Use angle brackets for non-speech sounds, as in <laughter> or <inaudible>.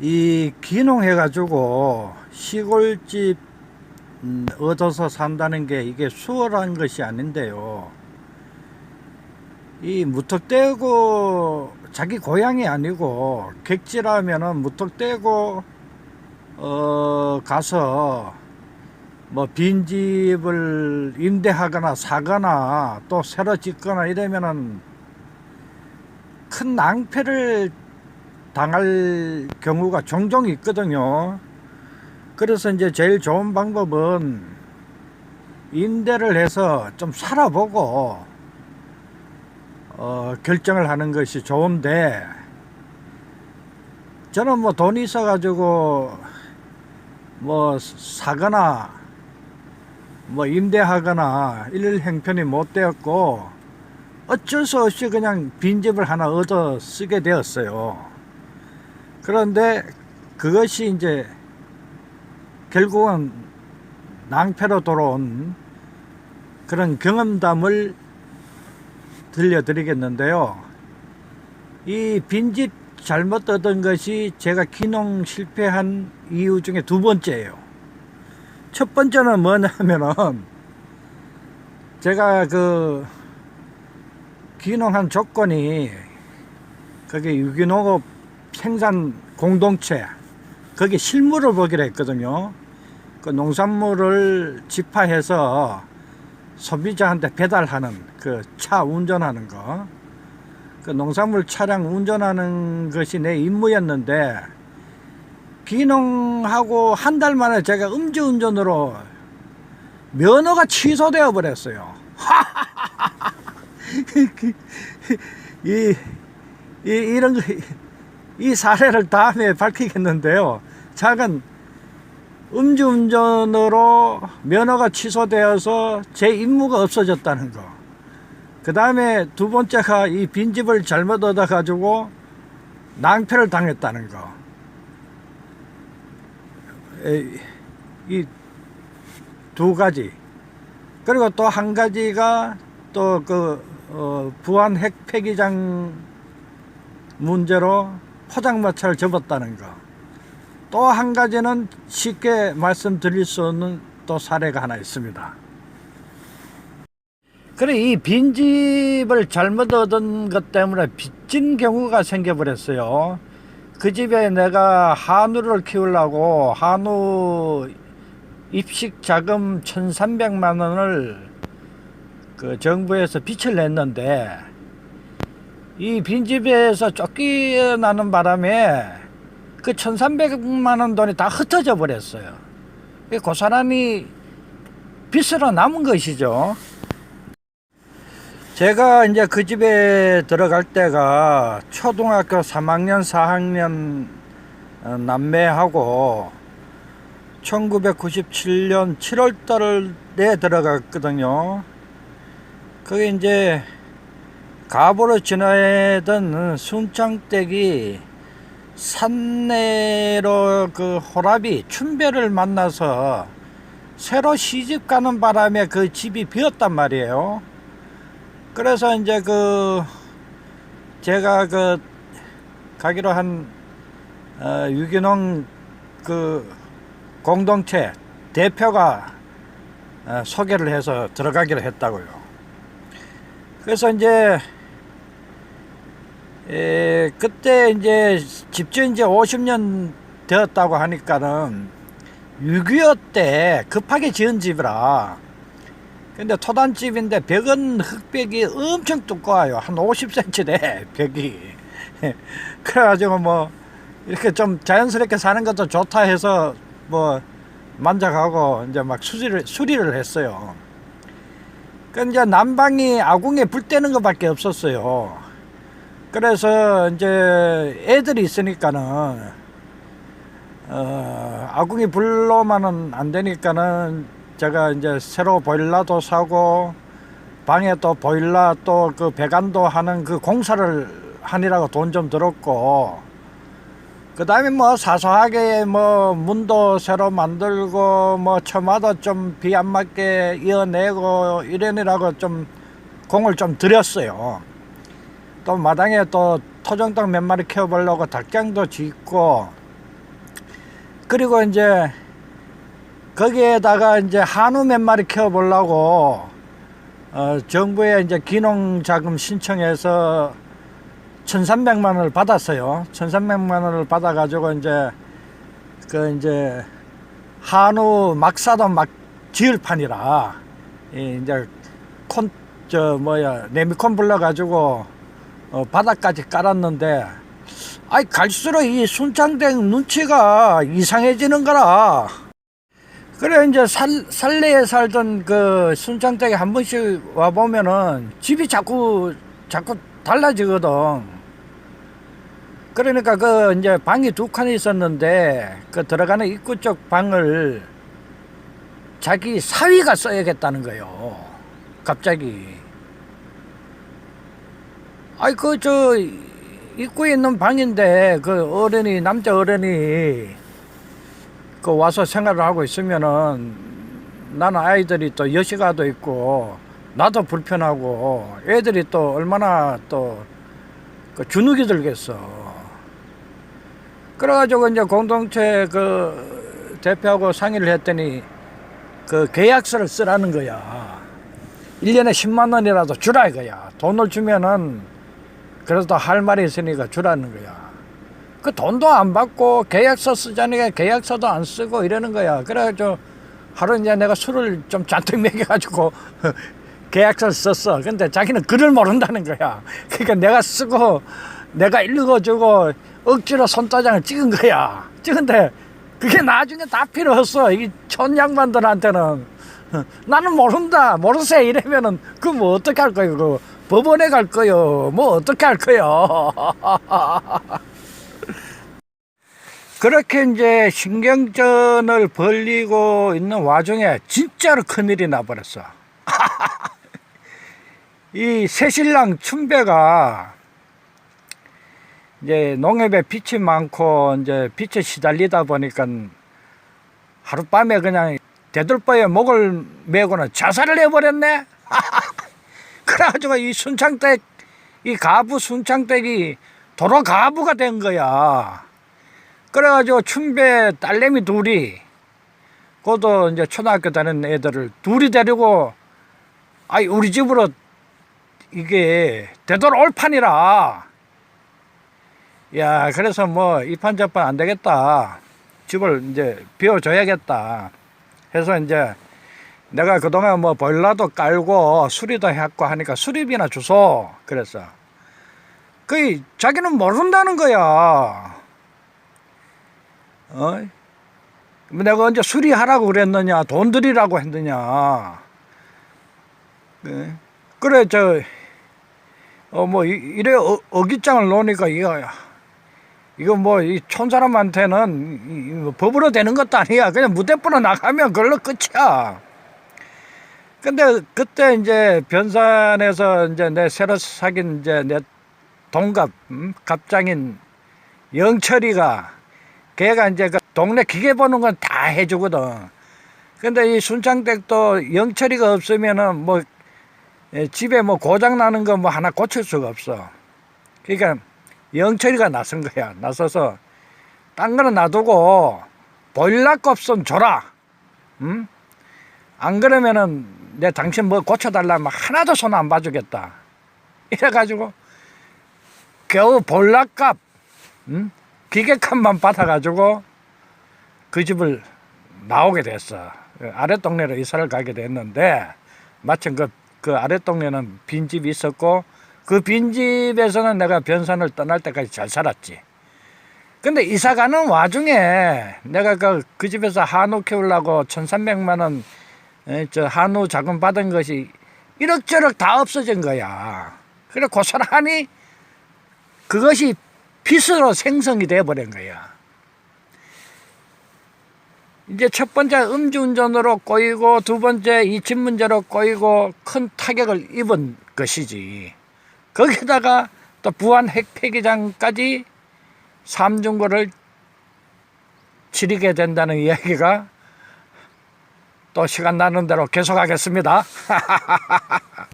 이 귀농해 가지고 시골집 음, 얻어서 산다는 게 이게 수월한 것이 아닌데요. 이 무턱대고 자기 고향이 아니고 객지라면은 무턱대고 어 가서 뭐 빈집을 임대하거나 사거나 또 새로 짓거나 이러면은 큰 낭패를 당할 경우가 종종 있거든요. 그래서 이제 제일 좋은 방법은 임대를 해서 좀 살아보고 어, 결정을 하는 것이 좋은데 저는 뭐 돈이 있어 가지고 뭐 사거나 뭐 임대하거나 일 형편이 못 되었고 어쩔 수 없이 그냥 빈집을 하나 얻어 쓰게 되었어요. 그런데 그것이 이제 결국은 낭패로 돌아온 그런 경험담을 들려드리겠는데요. 이 빈집 잘못 얻은 것이 제가 기농 실패한 이유 중에 두 번째예요. 첫 번째는 뭐냐면은 제가 그 기농한 조건이 거기 유기농업 생산 공동체 거기 실물을 보기로 했거든요. 그 농산물을 집화해서 소비자한테 배달하는 그 차 운전하는 거. 그 농산물 차량 운전하는 것이 내 임무였는데 기농하고 한 달 만에 제가 음주운전으로 면허가 취소되어 버렸어요. <laughs> 이, 이 이런 거, 이 사례를 다음에 밝히겠는데요. 작은 음주운전으로 면허가 취소되어서 제 임무가 없어졌다는 거. 그 다음에 두 번째가 이 빈집을 잘못 얻어가지고 낭패를 당했다는 거. 이 두 가지. 그리고 또 한 가지가 또그 어, 부안 핵 폐기장 문제로 포장마차를 접었다는 거. 또 한 가지는 쉽게 말씀드릴 수 없는 또 사례가 하나 있습니다. 그래 이 빈집을 잘못 얻은 것 때문에 빚진 경우가 생겨버렸어요. 그 집에 내가 한우를 키우려고 한우 입식 자금 1,300만 원을 그 정부에서 빚을 냈는데 이 빈집에서 쫓겨나는 바람에 그 1,300만 원 돈이 다 흩어져 버렸어요. 그 사람이 빚으로 남은 것이죠. 제가 이제 그 집에 들어갈 때가 초등학교 3학년, 4학년 어, 남매하고 1997년 7월 달에 들어갔거든요. 그게 이제 가보로 지나던 순창댁이 산내로 그 호랍이 춘배를 만나서 새로 시집 가는 바람에 그 집이 비었단 말이에요. 그래서 이제 그 제가 그 가기로 한 어, 유기농 그 공동체 대표가 어, 소개를 해서 들어가기로 했다고요. 그래서 이제 에, 그때 이제 집주인 지 50년 되었다고 하니까는 6.25 때 급하게 지은 집이라 근데 토단집인데 벽은 흙벽이 엄청 두꺼워요. 한 50cm 돼, 벽이. 그래가지고 뭐, 이렇게 좀 자연스럽게 사는 것도 좋다 해서 뭐, 만족하고 이제 막 수리를, 수리를 했어요. 그 이제 난방이 아궁에 불 때는 것밖에 없었어요. 그래서 이제 애들이 있으니까는, 어, 아궁이 불로만은 안 되니까는 제가 이제 새로 보일러도 사고 방에 또 보일러 또 그 배관도 하는 그 공사를 하니라고 돈 좀 들었고 그 다음에 뭐 사소하게 뭐 문도 새로 만들고 뭐 처마도 좀 비 안 맞게 이어내고 이러느라고 좀 공을 좀 들였어요. 또 마당에 또 토종닭 몇 마리 키워보려고 닭장도 짓고 그리고 이제 거기에다가 이제 한우 몇 마리 키워보려고 어, 정부에 이제 기농 자금 신청해서 1,300만 원을 받았어요. 1,300만 원을 받아가지고 이제 그 이제 한우 막사도 막 지을 판이라 이 이제 콘 저 뭐야 레미콘 불러가지고 어, 바닥까지 깔았는데 아이 갈수록 이 순창댁 눈치가 이상해지는 거라. 그래 이제 살 살내에 살던 그 순창댁에 한 번씩 와 보면은 집이 자꾸 자꾸 달라지거든. 그러니까 그 이제 방이 두 칸이 있었는데 그 들어가는 입구 쪽 방을 자기 사위가 써야겠다는 거요. 갑자기. 아이 그 저 입구에 있는 방인데 그 어른이 남자 어른이 그 와서 생활을 하고 있으면은 나는 아이들이 또 여시가도 있고 나도 불편하고 애들이 또 얼마나 또 그 주눅이 들겠어. 그래가지고 이제 공동체 그 대표하고 상의를 했더니 그 계약서를 쓰라는 거야. 1년에 10만 원이라도 주라 이거야. 돈을 주면은 그래도 할 말이 있으니까 주라는 거야. 그 돈도 안 받고 계약서 쓰자니까 계약서도 안 쓰고 이러는 거야. 그래가지고 하루 이제 내가 술을 좀 잔뜩 먹여가지고 <laughs> 계약서를 썼어. 근데 자기는 글을 모른다는 거야. 그러니까 내가 쓰고 내가 읽어주고 억지로 손도장을 찍은 거야. 찍은데 그게 나중에 다 필요 없어. 이 촌양반들한테는. <laughs> 나는 모른다. 모르세. 이러면은 그뭐 어떻게 할 거예요. 그 법원에 갈 거요. 뭐 어떻게 할 거요. 그렇게 이제 신경전을 벌리고 있는 와중에 진짜로 큰일이 나버렸어. <laughs> 이 새신랑 춘배가 이제 농협에 빚이 많고 이제 빚에 시달리다 보니까 하룻밤에 그냥 대들보에 목을 메고는 자살을 해버렸네. <laughs> 그래가지고 이 순창댁 이 가부 순창댁이 도로 가부가 된 거야. 그래가지고 춘배 딸내미 둘이 그것도 이제 초등학교 다니는 애들을 둘이 데리고 아이 우리 집으로 이게 되돌아올 판이라. 야 그래서 뭐 이판저판 안 되겠다. 집을 이제 비워줘야겠다. 해서 이제 내가 그동안 뭐 보일러도 깔고 수리도 했고 하니까 수리비나 주소. 그랬어. 그 자기는 모른다는 거야. 어? 뭐 내가 언제 수리하라고 그랬느냐 돈 들이라고 했느냐. 네. 그래 저 어 뭐 이래 어, 어깃장을 놓으니까 이거 이거 뭐 이 촌사람한테는 이- 이 법으로 되는 것도 아니야. 그냥 무대포로 나가면 그걸로 끝이야 근데 그때 이제 변산에서 이제 내 새로 사귄 이제 내 동갑 음? 갑장인 영철이가 걔가 이제 그 동네 기계 보는 건 다 해주거든. 근데 이 순창댁도 영철이가 없으면은 뭐 예, 집에 뭐 고장 나는 거 뭐 하나 고칠 수가 없어. 그러니까 영철이가 나선 거야. 나서서 딴 거는 놔두고 보일러 값은 줘라. 응? 안 그러면은 내 당신 뭐 고쳐달라면 하나도 손 안 봐주겠다. 이래가지고 겨우 보일러 값 응? 기계값만 받아가지고 그 집을 나오게 됐어. 그 아랫 동네로 이사를 가게 됐는데 마침 그, 그 아랫 동네는 빈집이 있었고 그 빈집에서는 내가 변산을 떠날 때까지 잘 살았지. 근데 이사 가는 와중에 내가 그, 그 집에서 한우 키우려고 1300만 원, 에, 저 한우 자금 받은 것이 이럭저럭 다 없어진 거야. 그래, 고스란히 그것이 빚으로 생성이 돼버린 거야. 이제 첫 번째 음주운전으로 꼬이고 두 번째 이집 문제로 꼬이고 큰 타격을 입은 것이지. 거기다가 또 부안 핵폐기장까지 삼중고를 치르게 된다는 이야기가 또 시간 나는 대로 계속하겠습니다. <laughs>